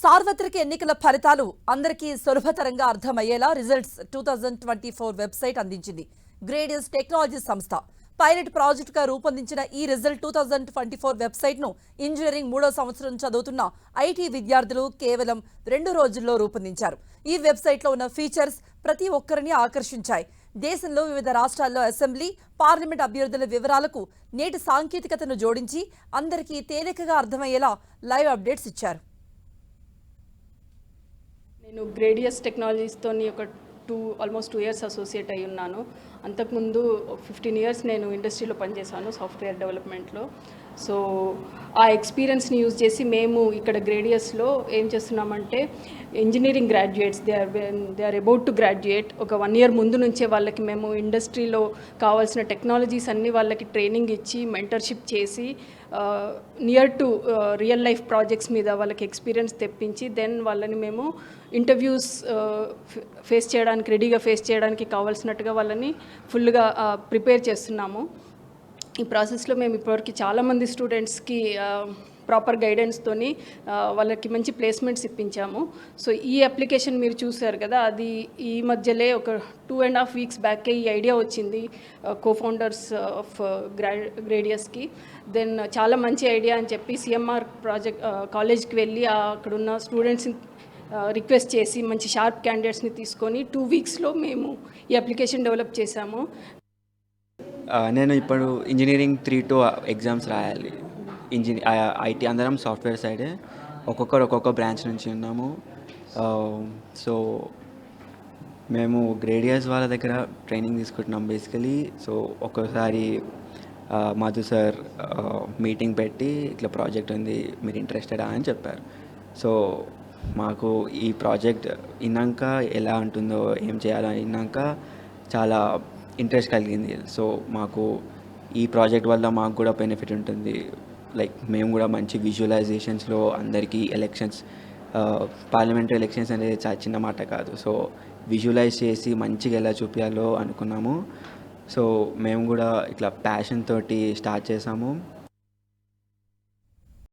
సార్వత్రిక ఎన్నికల ఫలితాలు అందరికీ సులభతరంగా అర్థమయ్యేలా results two thousand twenty four website అందించింది. గ్రేడియస్ టెక్నాలజీ సంస్థ. పైలట్ ప్రాజెక్టుగా రూపొందించిన ఈ result two thousand twenty four వెబ్సైట్ను ఇంజనీరింగ్ మూడో సంవత్సరం చదువుతున్న ఐటీ విద్యార్థులు కేవలం రెండు రోజుల్లో రూపొందించారు. ఈ వెబ్సైట్లో ఉన్న ఫీచర్స్ ప్రతి ఒక్కరిని ఆకర్షించాయి. దేశంలో వివిధ రాష్ట్రాల్లో అసెంబ్లీ పార్లమెంట్ అభ్యర్థుల వివరాలకు నేటి సాంకేతికతను జోడించి అందరికీ తేలికగా అర్థమయ్యేలా లైవ్ అప్డేట్స్ ఇచ్చారు. నేను గ్రేడియస్ టెక్నాలజీస్తో ఒక two almost two years associate అయి ఉన్నాను అంతకుముందు ఫిఫ్టీన్ ఇయర్స్ నేను ఇండస్ట్రీలో పనిచేశాను సాఫ్ట్వేర్ డెవలప్మెంట్లో. సో ఆ ఎక్స్పీరియన్స్ని యూజ్ చేసి మేము ఇక్కడ గ్రేడియస్లో ఏం చేస్తున్నామంటే engineering graduates they are they are about to graduate. ఒక వన్ ఇయర్ ముందు నుంచే వాళ్ళకి మేము ఇండస్ట్రీలో కావాల్సిన టెక్నాలజీస్ అన్నీ వాళ్ళకి ట్రైనింగ్ ఇచ్చి మెంటర్షిప్ చేసి near to real life projects మీద వాళ్ళకి ఎక్స్పీరియన్స్ తెప్పించి దెన్ వాళ్ళని మేము ఇంటర్వ్యూస్ ఫేస్ చేయడానికి రెడీగా ఫేస్ చేయడానికి కావాల్సినట్టుగా వాళ్ళని ఫుల్గా ప్రిపేర్ చేస్తున్నాము. ఈ ప్రాసెస్లో మేము ఇప్పటివరకు చాలామంది స్టూడెంట్స్కి ప్రాపర్ గైడెన్స్తోని వాళ్ళకి మంచి ప్లేస్మెంట్స్ ఇప్పించాము. సో ఈ అప్లికేషన్ మీరు చూసారు కదా అది ఈ మధ్యలే ఒక టూ అండ్ హాఫ్ వీక్స్ బ్యాకే ఈ ఐడియా వచ్చింది కోఫౌండర్స్ ఆఫ్ గ్రా గ్రేడియస్కి దెన్ చాలా మంచి ఐడియా అని చెప్పి సిఎంఆర్ ప్రాజెక్ట్ కాలేజ్కి వెళ్ళి అక్కడున్న స్టూడెంట్స్ని రిక్వెస్ట్ చేసి మంచి షార్ప్ క్యాండిడేట్స్ని తీసుకొని టూ వీక్స్లో మేము ఈ అప్లికేషన్ డెవలప్ చేశాము. నేను ఇప్పుడు ఇంజనీరింగ్ త్రీ టూ ఎగ్జామ్స్ రాయాలి. ఇంజనీ ఐటీ అందరం సాఫ్ట్వేర్ సైడే ఒక్కొక్కరు ఒక్కొక్క బ్రాంచ్ నుంచి ఉన్నాము. సో మేము గ్రేడియస్ వాళ్ళ దగ్గర ట్రైనింగ్ తీసుకుంటున్నాం బేసికలీ సో ఒక్కోసారి మధు సార్ మీటింగ్ పెట్టి ఇట్లా ప్రాజెక్ట్ ఉంది మీరు ఇంట్రెస్టెడా అని చెప్పారు. సో మాకు ఈ ప్రాజెక్ట్ విన్నాక ఎలా ఉంటుందో ఏం చేయాలో విన్నాక చాలా ఇంట్రెస్ట్ కలిగింది. సో మాకు ఈ ప్రాజెక్ట్ వల్ల మాకు కూడా బెనిఫిట్ ఉంటుంది. లైక్ మేము కూడా మంచి విజువలైజేషన్స్లో అందరికీ ఎలక్షన్స్ పార్లమెంటరీ ఎలక్షన్స్ అనేది చాలా చిన్న మాట కాదు. సో విజువలైజ్ చేసి మంచిగా ఎలా చూపించాలో అనుకున్నాము. సో మేము కూడా ఇట్లా ప్యాషన్ తోటి స్టార్ట్ చేసాము.